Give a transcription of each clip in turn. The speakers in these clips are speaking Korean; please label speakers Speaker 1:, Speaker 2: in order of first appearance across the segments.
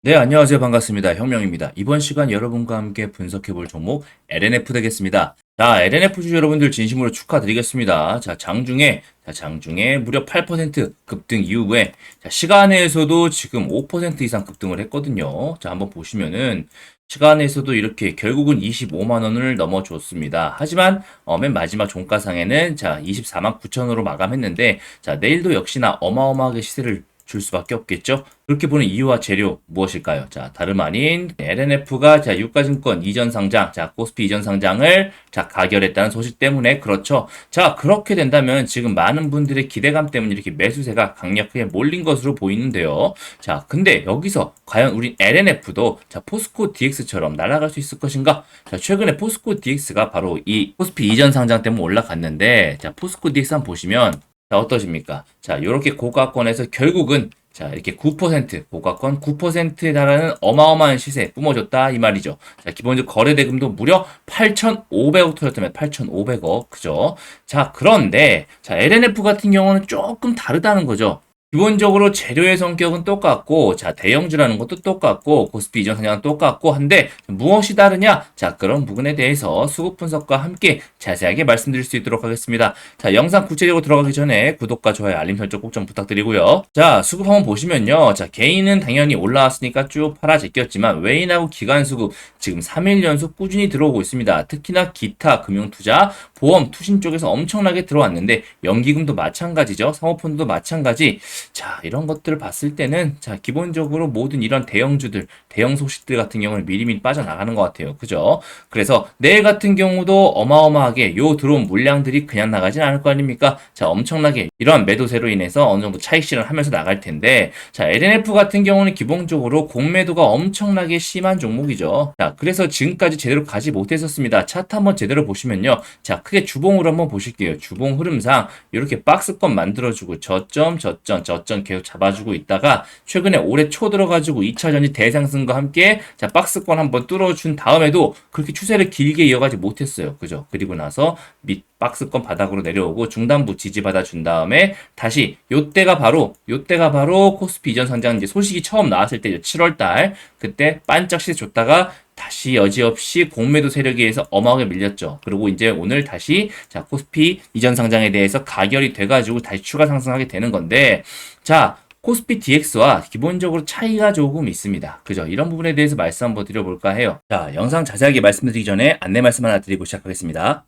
Speaker 1: 네, 안녕하세요. 반갑습니다. 혁명입니다. 이번 시간 여러분과 함께 분석해 볼 종목 LNF 되겠습니다. 자, LNF 주 여러분들 진심으로 축하드리겠습니다. 자, 장중에, 자, 장중에 무려 8% 급등 이후에, 자, 시간에서도 지금 5% 이상 급등을 했거든요. 자, 한번 보시면은, 시간에서도 이렇게 결국은 25만 원을 넘어줬습니다. 하지만 어, 맨 마지막 종가상에는 자 24만 9천으로 마감했는데 자 내일도 역시나 어마어마하게 시세를 줄 수밖에 없겠죠. 그렇게 보는 이유와 재료 무엇일까요? 자, 다름 아닌 LNF가 자, 유가증권 이전 상장, 자, 코스피 이전 상장을 자, 가결했다는 소식 때문에 그렇죠. 자, 그렇게 된다면 지금 많은 분들의 기대감 때문에 이렇게 매수세가 강력하게 몰린 것으로 보이는데요. 자, 근데 여기서 과연 우리 LNF도 자, 포스코 DX처럼 날아갈 수 있을 것인가? 자, 최근에 포스코 DX가 바로 이 코스피 이전 상장 때문에 올라갔는데 자, 포스코 DX 한번 보시면 자, 어떠십니까? 자, 요렇게 고가권에서 결국은 자, 이렇게 9% 고가권 9%에 달하는 어마어마한 시세 뿜어줬다 이 말이죠. 자, 기본적으로 거래 대금도 무려 8,500억 터졌다면 8,500억 그죠? 자, 그런데 자, LNF 같은 경우는 조금 다르다는 거죠. 기본적으로 재료의 성격은 똑같고, 자, 대형주라는 것도 똑같고, 코스피 이전 상장은 똑같고 한데, 무엇이 다르냐? 자, 그런 부분에 대해서 수급 분석과 함께 자세하게 말씀드릴 수 있도록 하겠습니다. 자, 영상 구체적으로 들어가기 전에 구독과 좋아요, 알림 설정 꼭 좀 부탁드리고요. 자, 수급 한번 보시면요. 자, 개인은 당연히 올라왔으니까 쭉 팔아 제꼈지만, 외인하고 기관 수급 지금 3일 연속 꾸준히 들어오고 있습니다. 특히나 기타, 금융투자, 보험, 투신 쪽에서 엄청나게 들어왔는데, 연기금도 마찬가지죠. 사모펀드도 마찬가지. 자, 이런 것들을 봤을 때는, 자, 기본적으로 모든 이런 대형주들, 대형 소식들 같은 경우는 미리미리 빠져나가는 것 같아요. 그죠? 그래서 내일 같은 경우도 어마어마하게 요 들어온 물량들이 그냥 나가진 않을 거 아닙니까? 자, 엄청나게 이러한 매도세로 인해서 어느 정도 차익 실현 하면서 나갈 텐데, 자, LNF 같은 경우는 기본적으로 공매도가 엄청나게 심한 종목이죠. 자, 그래서 지금까지 제대로 가지 못했었습니다. 차트 한번 제대로 보시면요. 자, 크게 주봉으로 한번 보실게요. 주봉 흐름상 이렇게 박스권 만들어주고 저점, 저점, 저점 계속 잡아주고 있다가 최근에 올해 초 들어가지고 2차전지 대상승과 함께 자, 박스권 한번 뚫어준 다음에도 그렇게 추세를 길게 이어가지 못했어요. 그죠? 그리고 나서 밑 박스권 바닥으로 내려오고 중단부 지지 받아 준 다음에 다시 요때가 바로 요때가 바로 코스피 이전 상장 이제 소식이 처음 나왔을 때 7월 달 그때 반짝 시세 줬다가 다시 여지없이 공매도 세력에 의해서 어마하게 밀렸죠. 그리고 이제 오늘 다시 자 코스피 이전 상장에 대해서 가결이 돼가지고 다시 추가 상승하게 되는 건데 자 코스피 DX와 기본적으로 차이가 조금 있습니다. 그죠? 이런 부분에 대해서 말씀 한번 드려볼까 해요. 자, 영상 자세하게 말씀드리기 전에 안내 말씀 하나 드리고 시작하겠습니다.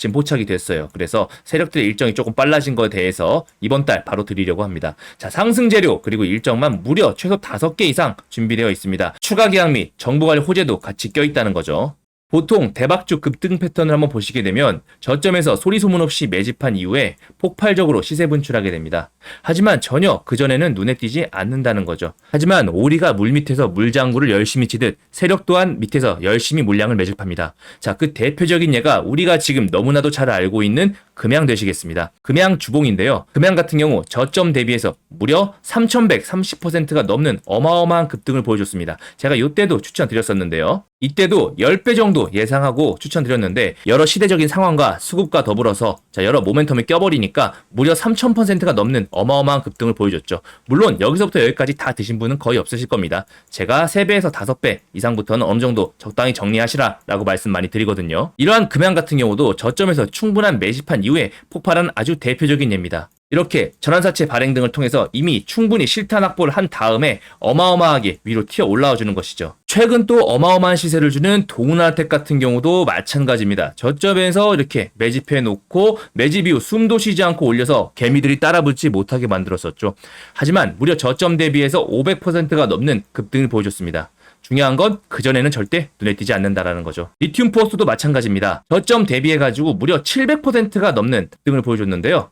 Speaker 1: 지금 포착이 됐어요. 그래서 세력들의 일정이 조금 빨라진 거에 대해서 이번 달 바로 드리려고 합니다. 자, 상승 재료 그리고 일정만 무려 최소 5개 이상 준비되어 있습니다. 추가 계약 및 정부 관리 호재도 같이 껴 있다는 거죠. 보통 대박주 급등 패턴을 한번 보시게 되면 저점에서 소리 소문 없이 매집한 이후에 폭발적으로 시세 분출하게 됩니다. 하지만 전혀 그전에는 눈에 띄지 않는다는 거죠. 하지만 오리가 물 밑에서 물장구를 열심히 치듯 세력 또한 밑에서 열심히 물량을 매집합니다. 자, 그 대표적인 예가 우리가 지금 너무나도 잘 알고 있는 금양 되시겠습니다. 금양 주봉인데요. 금양 같은 경우 저점 대비해서 무려 3130%가 넘는 어마어마한 급등을 보여줬습니다. 제가 이때도 추천드렸었는데요. 이때도 10배 정도 예상하고 추천드렸는데 여러 시대적인 상황과 수급과 더불어서 자 여러 모멘텀이 껴버리니까 무려 3000%가 넘는 어마어마한 급등을 보여줬죠. 물론 여기서부터 여기까지 다 드신 분은 거의 없으실 겁니다. 제가 3배에서 5배 이상부터는 어느 정도 적당히 정리하시라 라고 말씀 많이 드리거든요. 이러한 금양 같은 경우도 저점에서 충분한 매집한 이후에 폭발한 아주 대표적인 예입니다. 이렇게 전환사채 발행 등을 통해서 이미 충분히 실탄 확보를 한 다음에 어마어마하게 위로 튀어 올라와 주는 것이죠. 최근 또 어마어마한 시세를 주는 동은알텍 같은 경우도 마찬가지입니다. 저점에서 이렇게 매집해 놓고 매집 이후 숨도 쉬지 않고 올려서 개미들이 따라붙지 못하게 만들었었죠. 하지만 무려 저점 대비해서 500%가 넘는 급등을 보여줬습니다. 중요한 건 그전에는 절대 눈에 띄지 않는다라는 거죠. 리튬 포스도 마찬가지입니다. 저점 대비해가지고 무려 700%가 넘는 등을 보여줬는데요.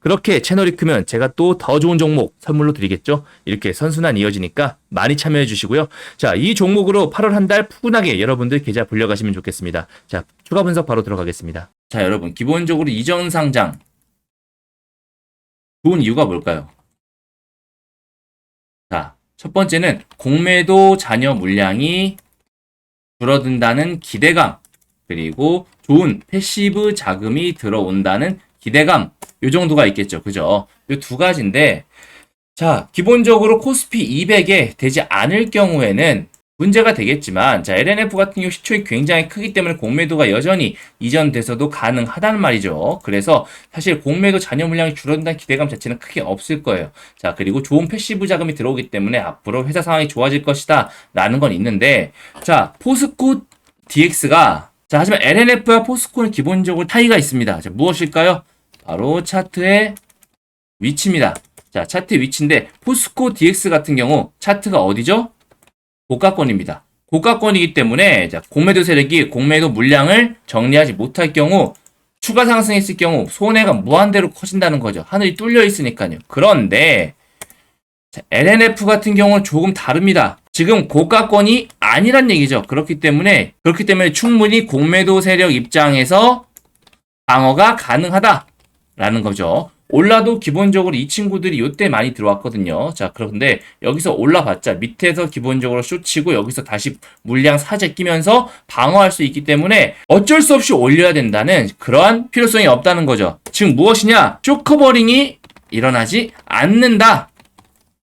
Speaker 1: 그렇게 채널이 크면 제가 또 더 좋은 종목 선물로 드리겠죠? 이렇게 선순환 이어지니까 많이 참여해 주시고요. 자, 이 종목으로 8월 한 달 푸근하게 여러분들 계좌 불려가시면 좋겠습니다. 자, 추가 분석 바로 들어가겠습니다. 자, 여러분, 기본적으로 이전 상장 좋은 이유가 뭘까요? 자, 첫 번째는 공매도 잔여 물량이 줄어든다는 기대감, 그리고 좋은 패시브 자금이 들어온다는 기대감, 요 정도가 있겠죠. 그죠? 요 두 가지인데, 자, 기본적으로 코스피 200에 되지 않을 경우에는 문제가 되겠지만, 자, LNF 같은 경우 시총이 굉장히 크기 때문에 공매도가 여전히 이전돼서도 가능하다는 말이죠. 그래서 사실 공매도 잔여 물량이 줄어든다는 기대감 자체는 크게 없을 거예요. 자, 그리고 좋은 패시브 자금이 들어오기 때문에 앞으로 회사 상황이 좋아질 것이다. 라는 건 있는데, 자, 포스코 DX가, 자, 하지만 LNF와 포스코는 기본적으로 차이가 있습니다. 자, 무엇일까요? 바로 차트의 위치입니다. 자, 차트 위치인데 포스코 DX 같은 경우 차트가 어디죠? 고가권입니다. 고가권이기 때문에 자, 공매도 세력이 공매도 물량을 정리하지 못할 경우 추가 상승했을 경우 손해가 무한대로 커진다는 거죠. 하늘이 뚫려 있으니까요. 그런데 자, LNF 같은 경우는 조금 다릅니다. 지금 고가권이 아니란 얘기죠. 그렇기 때문에 그렇기 때문에 충분히 공매도 세력 입장에서 방어가 가능하다 라는 거죠. 올라도 기본적으로 이 친구들이 요때 많이 들어왔거든요. 자, 그런데 여기서 올라봤자 밑에서 기본적으로 쇼치고 여기서 다시 물량 사재 끼면서 방어할 수 있기 때문에 어쩔 수 없이 올려야 된다는 그러한 필요성이 없다는 거죠. 즉 무엇이냐? 쇼커버링이 일어나지 않는다.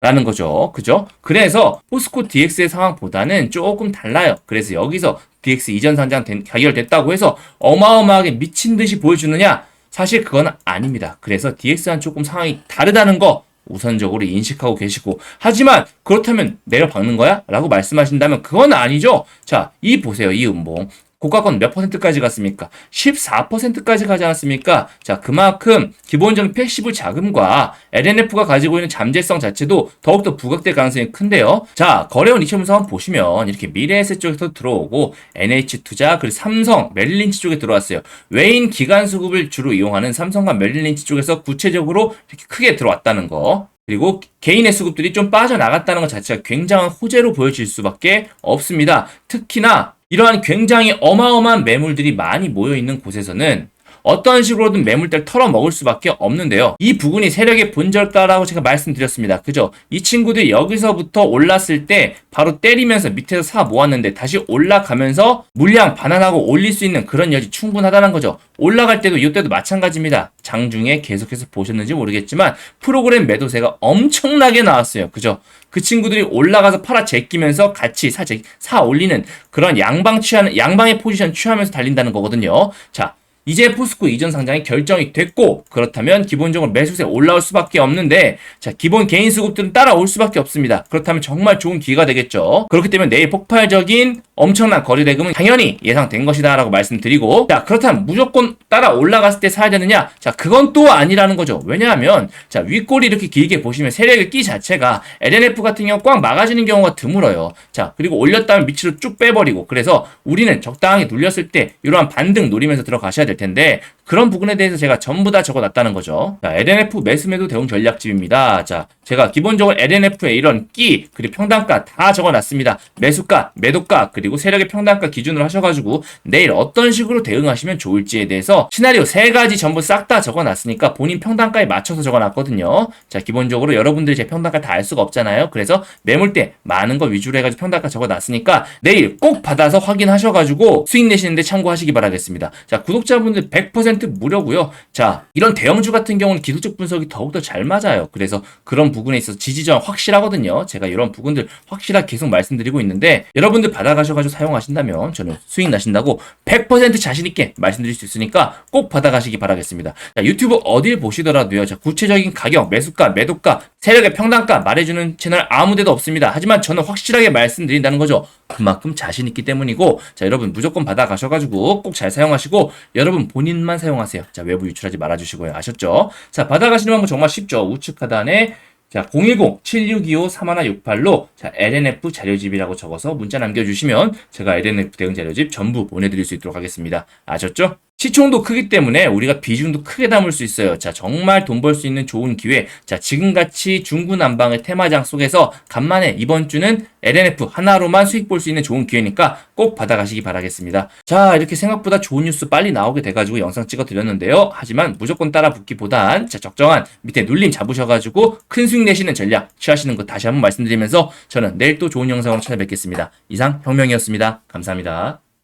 Speaker 1: 라는 거죠. 그죠? 그래서 포스코 DX의 상황보다는 조금 달라요. 그래서 여기서 DX 이전 상장 된, 가결됐다고 해서 어마어마하게 미친 듯이 보여주느냐? 사실 그건 아닙니다. 그래서 DX와는 조금 상황이 다르다는 거 우선적으로 인식하고 계시고 하지만 그렇다면 내려박는 거야? 라고 말씀하신다면 그건 아니죠. 자, 이 보세요. 이 음봉. 고가권 몇 퍼센트까지 갔습니까? 14%까지 가지 않았습니까? 자, 그만큼 기본적인 패시브 자금과 LNF가 가지고 있는 잠재성 자체도 더욱더 부각될 가능성이 큰데요. 자, 거래원 이체 분석 한번 보시면 이렇게 미래에셋 쪽에서 들어오고 NH투자 그리고 삼성, 메릴린치 쪽에 들어왔어요. 외인 기관 수급을 주로 이용하는 삼성과 메릴린치 쪽에서 구체적으로 이렇게 크게 들어왔다는 거. 그리고 개인의 수급들이 좀 빠져나갔다는 것 자체가 굉장한 호재로 보여질 수밖에 없습니다. 특히나 이러한 굉장히 어마어마한 매물들이 많이 모여 있는 곳에서는 어떤 식으로든 매물대를 털어먹을 수밖에 없는데요. 이 부분이 세력의 본절가라고 제가 말씀드렸습니다. 그죠? 이 친구들이 여기서부터 올랐을 때 바로 때리면서 밑에서 사 모았는데 다시 올라가면서 물량 반환하고 올릴 수 있는 그런 여지 충분하다는 거죠. 올라갈 때도 이때도 마찬가지입니다. 장중에 계속해서 보셨는지 모르겠지만 프로그램 매도세가 엄청나게 나왔어요. 그죠? 그 친구들이 올라가서 팔아 제끼면서 같이 사, 제, 사 올리는 그런 양방 취하는, 양방의 포지션 취하면서 달린다는 거거든요. 자, 이제 포스코 이전 상장이 결정이 됐고 그렇다면 기본적으로 매수세 올라올 수밖에 없는데 자 기본 개인 수급들은 따라올 수밖에 없습니다. 그렇다면 정말 좋은 기회가 되겠죠. 그렇기 때문에 내일 폭발적인 엄청난 거래 대금은 당연히 예상된 것이다라고 말씀드리고 자 그렇다면 무조건 따라 올라갔을 때 사야 되느냐? 자 그건 또 아니라는 거죠. 왜냐하면 자 윗골이 이렇게 길게 보시면 세력의 끼 자체가 LNF 같은 경우 꽉 막아지는 경우가 드물어요. 자 그리고 올렸다면 밑으로 쭉 빼버리고 그래서 우리는 적당히 눌렸을 때 이러한 반등 노리면서 들어가셔야 될 텐데 그런 부분에 대해서 제가 전부 다 적어놨다는 거죠. 자, LNF 매수매도 대응 전략집입니다. 자, 제가 기본적으로 LNF의 이런 끼, 그리고 평단가 다 적어놨습니다. 매수가, 매도가, 그리고 세력의 평단가 기준으로 하셔가지고 내일 어떤 식으로 대응하시면 좋을지에 대해서 시나리오 세 가지 전부 싹 다 적어놨으니까 본인 평단가에 맞춰서 적어놨거든요. 자, 기본적으로 여러분들이 제 평단가 다 알 수가 없잖아요. 그래서 매물대 많은 거 위주로 해가지고 평단가 적어놨으니까 내일 꼭 받아서 확인하셔가지고 수익 내시는데 참고하시기 바라겠습니다. 자, 구독자분들 100% 무료고요. 자, 이런 대형주 같은 경우는 기술적 분석이 더욱더 잘 맞아요. 그래서 그런 부분에 있어서 지지전 확실하거든요. 제가 이런 부분들 확실하게 계속 말씀드리고 있는데 여러분들 받아가셔가지고 사용하신다면 저는 수익 나신다고 100% 자신있게 말씀드릴 수 있으니까 꼭 받아가시기 바라겠습니다. 자, 유튜브 어딜 보시더라도요. 자, 구체적인 가격, 매수가, 매도가, 세력의 평단가 말해주는 채널 아무데도 없습니다. 하지만 저는 확실하게 말씀드린다는 거죠. 그만큼 자신 있기 때문이고 자 여러분 무조건 받아 가셔가지고 꼭 잘 사용하시고 여러분 본인만 사용하세요. 자 외부 유출하지 말아주시고요. 아셨죠? 자 받아 가시는 방법 정말 쉽죠. 우측 하단에 자 010-7625-3168로 자 LNF 자료집이라고 적어서 문자 남겨주시면 제가 LNF 대응 자료집 전부 보내드릴 수 있도록 하겠습니다. 아셨죠? 시총도 크기 때문에 우리가 비중도 크게 담을 수 있어요. 자, 정말 돈 벌 수 있는 좋은 기회. 자, 지금같이 중구난방의 테마장 속에서 간만에 이번 주는 LNF 하나로만 수익 볼 수 있는 좋은 기회니까 꼭 받아가시기 바라겠습니다. 자, 이렇게 생각보다 좋은 뉴스 빨리 나오게 돼가지고 영상 찍어 드렸는데요. 하지만 무조건 따라 붙기보단 자, 적정한 밑에 눌림 잡으셔가지고 큰 수익 내시는 전략 취하시는 거 다시 한번 말씀드리면서 저는 내일 또 좋은 영상으로 찾아뵙겠습니다. 이상 혁명이었습니다. 감사합니다.